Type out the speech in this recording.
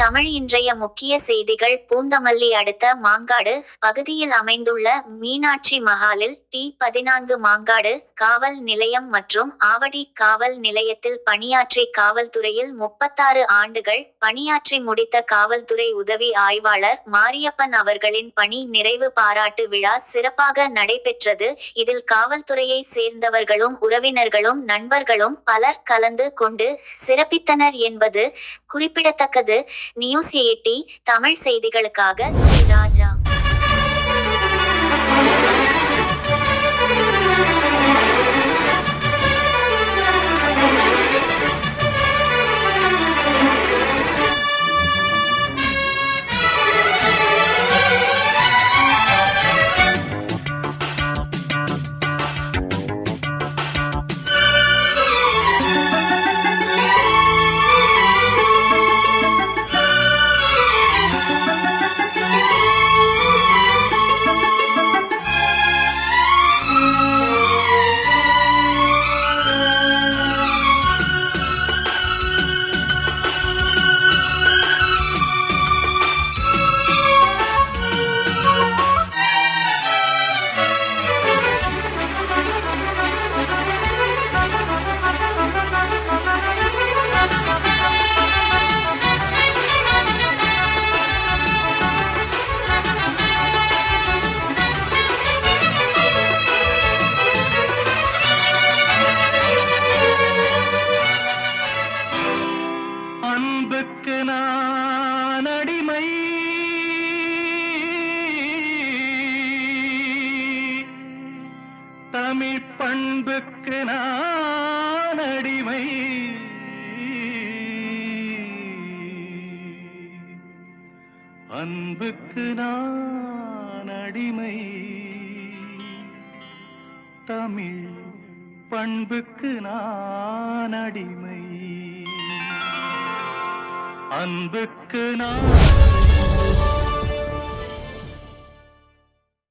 தமிழ் இன்றைய முக்கிய செய்திகள். பூந்தமல்லி அடுத்த மாங்காடு. பகுதியில் அமைந்துள்ள மீனாட்சி மஹாலில் டி பதினான்கு மாங்காடு. காவல் நிலையம் மற்றும் ஆவடி காவல் நிலையத்தில் பணியாற்றி காவல்துறையில் முப்பத்தாறு ஆண்டுகள் பணியாற்றி முடித்த காவல்துறை உதவி ஆய்வாளர் மாரியப்பன் அவர்களின் பணி நிறைவு பாராட்டு விழா சிறப்பாக நடைபெற்றது. இதில் காவல்துறையை சேர்ந்தவர்களும் உறவினர்களும் நண்பர்களும் பலர் கலந்து கொண்டு சிறப்பித்தனர் என்பது குறிப்பிடத்தக்கது. நியூஸ் எயிட்டி தமிழ் செய்திகளுக்காக சி உனக்கு நான் அடிமை. தமிழ் பண்புக்கு நான் அடிமை. அன்புக்கு நான் அடிமை. தமிழ் பண்புக்கு நான் அடிமை. அன்புக்கு நான்